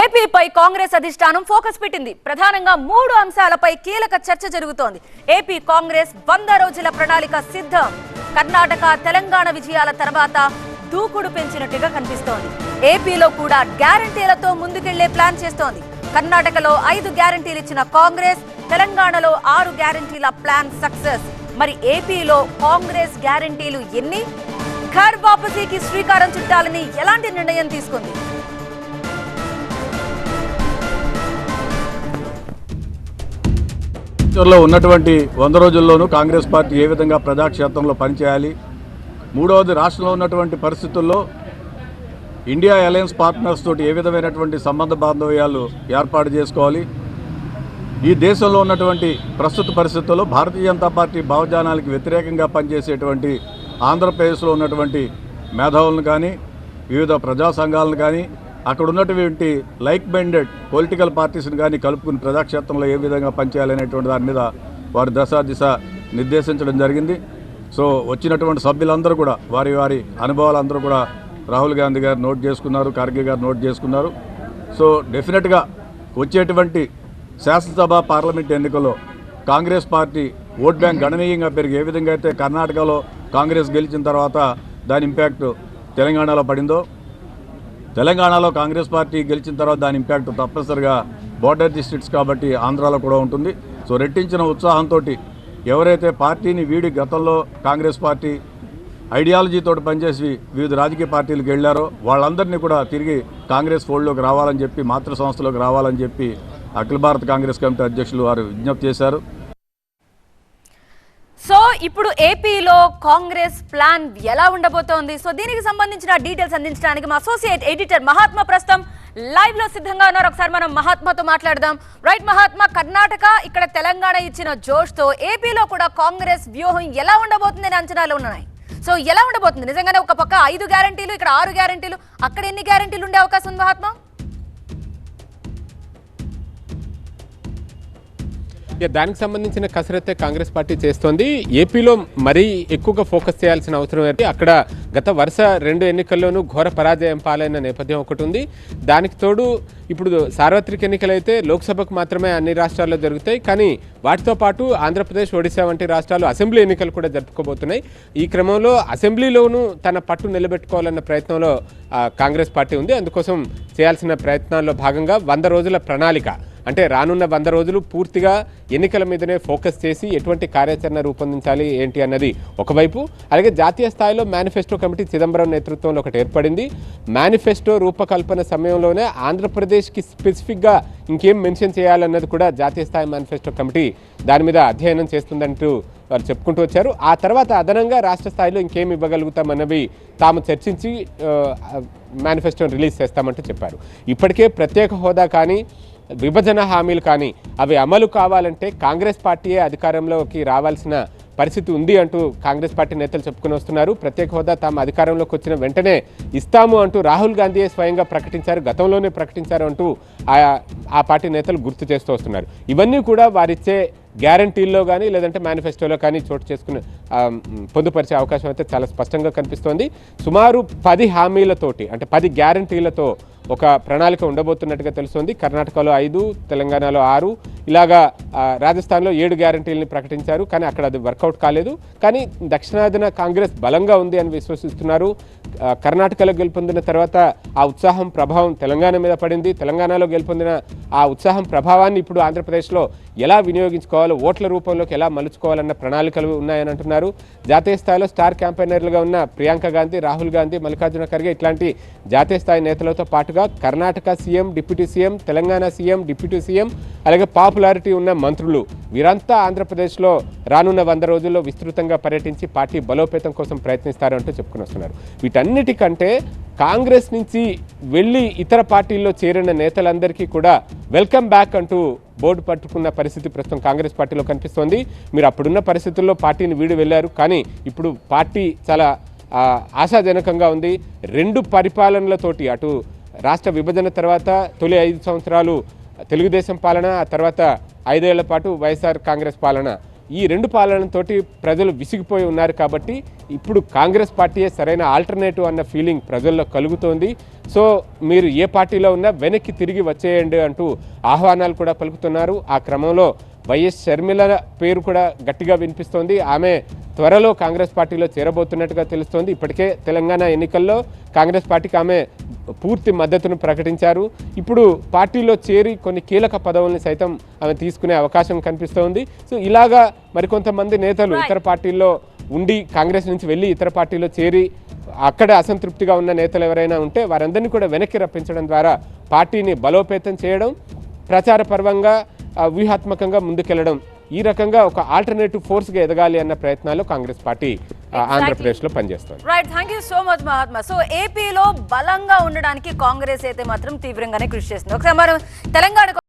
ఏపీపై కాంగ్రెస్ అధిష్టానం ఫోకస్ పెట్టింది. ప్రధానంగా మూడు అంశాలపై కీలక చర్చ జరుగుతోంది. ఏపీ కాంగ్రెస్ వంద రోజుల ప్రణాళిక సిద్ధం. కర్ణాటక తెలంగాణ విజయాల తర్వాత దూకుడు పెంచినట్టుగా కనిపిస్తోంది. ఏపీలో కూడా గ్యారంటీలతో ముందుకెళ్ళే ప్లాన్ చేస్తోంది. కర్ణాటకలో ఐదు గ్యారంటీలు ఇచ్చిన కాంగ్రెస్ తెలంగాణలో ఆరు గ్యారంటీల ప్లాన్ సక్సెస్. మరి ఏపీలో కాంగ్రెస్ గ్యారంటీలు ఎన్ని? ఘర్ వాపసీకి శ్రీకారం చుట్టాలని ఎలాంటి నిర్ణయం తీసుకుంది? ఫ్యూచర్లో ఉన్నటువంటి వంద రోజుల్లోనూ కాంగ్రెస్ పార్టీ ఏ విధంగా ప్రజాక్షేత్రంలో పనిచేయాలి? మూడవది రాష్ట్రంలో ఉన్నటువంటి పరిస్థితుల్లో ఇండియా అలయన్స్ పార్ట్నర్స్ తోటి ఏ విధమైనటువంటి సంబంధ బాంధవ్యాలు ఏర్పాటు చేసుకోవాలి? ఈ దేశంలో ఉన్నటువంటి ప్రస్తుత పరిస్థితుల్లో భారతీయ జనతా పార్టీ భావజానాలకు వ్యతిరేకంగా పనిచేసేటువంటి ఆంధ్రప్రదేశ్లో ఉన్నటువంటి మేధావులను కానీ వివిధ ప్రజా సంఘాలను కానీ అక్కడ ఉన్నటువంటి లైక్ మైండెడ్ పొలిటికల్ పార్టీస్ని కానీ కలుపుకుని ప్రజాక్షేత్రంలో ఏ విధంగా పనిచేయాలనేటువంటి దాని మీద వారి దశ దిశ నిర్దేశించడం జరిగింది. సో వచ్చినటువంటి సభ్యులందరూ కూడా వారి వారి అనుభవాలందరూ కూడా రాహుల్ గాంధీ గారు నోట్ చేసుకున్నారు ఖర్గే గారు నోట్ చేసుకున్నారు. సో డెఫినెట్గా వచ్చేటువంటి శాసనసభ పార్లమెంట్ ఎన్నికల్లో కాంగ్రెస్ పార్టీ ఓట్ బ్యాంక్ గణనీయంగా పెరిగి ఏ విధంగా అయితే కర్ణాటకలో కాంగ్రెస్ గెలిచిన తర్వాత దాని ఇంపాక్ట్ తెలంగాణలో పడిందో తెలంగాణలో కాంగ్రెస్ పార్టీ గెలిచిన తర్వాత దాని ఇంపాక్ట్ తప్పనిసరిగా బోర్డర్ డిస్ట్రిక్ట్స్ కాబట్టి ఆంధ్రాలో కూడా ఉంటుంది. సో రెట్టించిన ఉత్సాహంతో ఎవరైతే పార్టీని వీడి గతంలో కాంగ్రెస్ పార్టీ ఐడియాలజీతో పనిచేసి వివిధ రాజకీయ పార్టీలకు వెళ్ళారో వాళ్ళందరినీ కూడా తిరిగి కాంగ్రెస్ ఫోల్డ్లోకి రావాలని చెప్పి మాతృ సంస్థలోకి రావాలని చెప్పి అఖిల భారత కాంగ్రెస్ కమిటీ అధ్యక్షులు వారు విజ్ఞప్తి చేశారు. సో ఇప్పుడు ఏపీలో కాంగ్రెస్ ప్లాన్ ఎలా ఉండబోతోంది? సో దీనికి సంబంధించిన డీటెయిల్స్ అందించడానికి మా అసోసియేట్ ఎడిటర్ మహాత్మా ప్రస్తుతం లైవ్లో సిద్ధంగా ఉన్నారు. ఒకసారి మనం మహాత్మాతో మాట్లాడదాం. రైట్ మహాత్మా కర్ణాటక ఇక్కడ తెలంగాణ ఇచ్చిన జోష్తో ఏపీలో కూడా కాంగ్రెస్ వ్యూహం ఎలా ఉండబోతుంది అనే అంచనాలు ఉన్నాయి. సో ఎలా ఉండబోతుంది? నిజంగానే ఒక పక్క ఐదు గ్యారంటీలు ఇక్కడ ఆరు గ్యారంటీలు అక్కడ ఎన్ని గ్యారంటీలు ఉండే అవకాశం ఉంది మహాత్మా? దానికి సంబంధించిన కసరత్తే కాంగ్రెస్ పార్టీ చేస్తోంది. ఏపీలో మరీ ఎక్కువగా ఫోకస్ చేయాల్సిన అవసరం ఏంటి అక్కడ గత వరుస రెండు ఎన్నికల్లోనూ ఘోర పరాజయం పాలైన నేపథ్యం ఒకటి ఉంది. దానికి తోడు ఇప్పుడు సార్వత్రిక ఎన్నికలైతే లోక్సభకు మాత్రమే అన్ని రాష్ట్రాల్లో జరుగుతాయి. కానీ వాటితో పాటు ఆంధ్రప్రదేశ్ ఒడిశా వంటి రాష్ట్రాలు అసెంబ్లీ ఎన్నికలు కూడా జరుపుకోబోతున్నాయి. ఈ క్రమంలో అసెంబ్లీలోనూ తన పట్టు నిలబెట్టుకోవాలన్న ప్రయత్నంలో కాంగ్రెస్ పార్టీ ఉంది. అందుకోసం చేయాల్సిన ప్రయత్నాల్లో భాగంగా వంద రోజుల ప్రణాళిక అంటే రానున్న వంద రోజులు పూర్తిగా ఎన్నికల మీదనే ఫోకస్ చేసి ఎటువంటి కార్యాచరణ రూపొందించాలి ఏంటి అన్నది ఒకవైపు. అలాగే జాతీయ స్థాయిలో మేనిఫెస్టో కమిటీ చిదంబరం నేతృత్వంలో ఒకటి ఏర్పడింది. మేనిఫెస్టో రూపకల్పన సమయంలోనే ఆంధ్రప్రదేశ్కి స్పెసిఫిక్గా ఇంకేం మెన్షన్ చేయాలన్నది కూడా జాతీయ స్థాయి మేనిఫెస్టో కమిటీ దాని మీద అధ్యయనం చేస్తుందంటూ వారు చెప్పుకుంటూ వచ్చారు. ఆ తర్వాత అదనంగా రాష్ట్ర స్థాయిలో ఇంకేం ఇవ్వగలుగుతామన్నవి తాము చర్చించి మేనిఫెస్టోని రిలీజ్ చేస్తామంటూ చెప్పారు. ఇప్పటికే ప్రత్యేక హోదా కానీ విభజన హామీలు కానీ అవి అమలు కావాలంటే కాంగ్రెస్ పార్టీయే అధికారంలోకి రావాల్సిన పరిస్థితి ఉంది అంటూ కాంగ్రెస్ పార్టీ నేతలు చెప్పుకుని వస్తున్నారు. ప్రత్యేక హోదా తాము అధికారంలోకి వచ్చిన వెంటనే ఇస్తాము అంటూ రాహుల్ గాంధీయే స్వయంగా ప్రకటించారు గతంలోనే ప్రకటించారు అంటూ ఆ ఆ పార్టీ నేతలు గుర్తు చేస్తూ వస్తున్నారు. ఇవన్నీ కూడా వారిచ్చే గ్యారంటీల్లో కానీ లేదంటే మేనిఫెస్టోలో కానీ చోటు చేసుకుని పొందుపరిచే అవకాశం అయితే చాలా స్పష్టంగా కనిపిస్తోంది. సుమారు పది హామీలతోటి అంటే పది గ్యారంటీలతో ఒక ప్రణాళిక ఉండబోతున్నట్టుగా తెలుస్తోంది. కర్ణాటకలో ఐదు తెలంగాణలో ఆరు ఇలాగా రాజస్థాన్లో ఏడు గ్యారంటీలని ప్రకటించారు. కానీ అక్కడ అది వర్కౌట్ కాలేదు. కానీ దక్షిణాదిన కాంగ్రెస్ బలంగా ఉంది అని విశ్వసిస్తున్నారు. కర్ణాటకలో గెలుపొందిన తర్వాత ఆ ఉత్సాహం ప్రభావం తెలంగాణ మీద పడింది. తెలంగాణలో గెలుపొందిన ఆ ఉత్సాహం ప్రభావాన్ని ఇప్పుడు ఆంధ్రప్రదేశ్లో ఎలా వినియోగించుకోవాలో ఓట్ల రూపంలోకి ఎలా మలుచుకోవాలన్న ప్రణాళికలు ఉన్నాయని అంటున్నారు. జాతీయ స్థాయిలో స్టార్ క్యాంపెయినర్లుగా ఉన్న ప్రియాంక గాంధీ రాహుల్ గాంధీ మల్లికార్జున ఖర్గే ఇట్లాంటి జాతీయ స్థాయి నేతలతో పాటుగా Karnataka CM deputy CM Telangana CM deputy CM అలాగే పాప్ పాపులారిటీ ఉన్న మంత్రులు. వీరంతా ఆంధ్రప్రదేశ్లో రానున్న వంద రోజుల్లో విస్తృతంగా పర్యటించి పార్టీ బలోపేతం కోసం ప్రయత్నిస్తారంటూ చెప్పుకుని వస్తున్నారు. వీటన్నిటికంటే కాంగ్రెస్ నుంచి వెళ్ళి ఇతర పార్టీల్లో చేరిన నేతలందరికీ కూడా వెల్కమ్ బ్యాక్ అంటూ బోర్డు పట్టుకున్న పరిస్థితి ప్రస్తుతం కాంగ్రెస్ పార్టీలో కనిపిస్తోంది. మీరు అప్పుడున్న పరిస్థితుల్లో పార్టీని వీడి వెళ్ళారు. కానీ ఇప్పుడు పార్టీ చాలా ఆశాజనకంగా ఉంది. రెండు పరిపాలనలతోటి అటు రాష్ట్ర విభజన తర్వాత తొలి ఐదు సంవత్సరాలు తెలుగుదేశం పాలన ఆ తర్వాత ఐదేళ్ళ పాటు వైఎస్ఆర్ కాంగ్రెస్ పాలన. ఈ రెండు పాలనతోటి ప్రజలు విసిగిపోయి ఉన్నారు కాబట్టి ఇప్పుడు కాంగ్రెస్ పార్టీయే సరైన ఆల్టర్నేటివ్ అన్న ఫీలింగ్ ప్రజల్లో కలుగుతోంది. సో మీరు ఏ పార్టీలో ఉన్నా వెనక్కి తిరిగి వచ్చేయండి అంటూ ఆహ్వానాలు కూడా పలుకుతున్నారు. ఆ క్రమంలో వైఎస్ షర్మిల పేరు కూడా గట్టిగా వినిపిస్తోంది. ఆమె త్వరలో కాంగ్రెస్ పార్టీలో చేరబోతున్నట్టుగా తెలుస్తోంది. ఇప్పటికే తెలంగాణ ఎన్నికల్లో కాంగ్రెస్ పార్టీకి ఆమె పూర్తి మద్దతును ప్రకటించారు. ఇప్పుడు పార్టీలో చేరి కొన్ని కీలక పదవుల్ని సైతం ఆమె తీసుకునే అవకాశం కనిపిస్తోంది. సో ఇలాగా మరికొంతమంది నేతలు ఇతర పార్టీల్లో ఉండి కాంగ్రెస్ నుంచి వెళ్ళి ఇతర పార్టీలో చేరి అక్కడ అసంతృప్తిగా ఉన్న నేతలు ఎవరైనా ఉంటే వారందరినీ కూడా వెనక్కి రప్పించడం ద్వారా పార్టీని బలోపేతం చేయడం ప్రచార పర్వంగా వ్యూహాత్మకంగా ముందుకెళ్ళడం ఈ రకంగా ఒక ఆల్టర్నేటివ్ ఫోర్స్గా ఎదగాలి అన్న ప్రయత్నాలు కాంగ్రెస్ పార్టీ ఆ, ఆంధ్రప్రదేశ్లో పనిచేస్తోంది. Right thank you so much Mahatma so ఏపీలో బలంగా ఉండడానికి కాంగ్రెస్ అయితే మాత్రం తీవ్రంగానే కృషి చేస్తుంది ఒకసారి మనం తెలంగాణ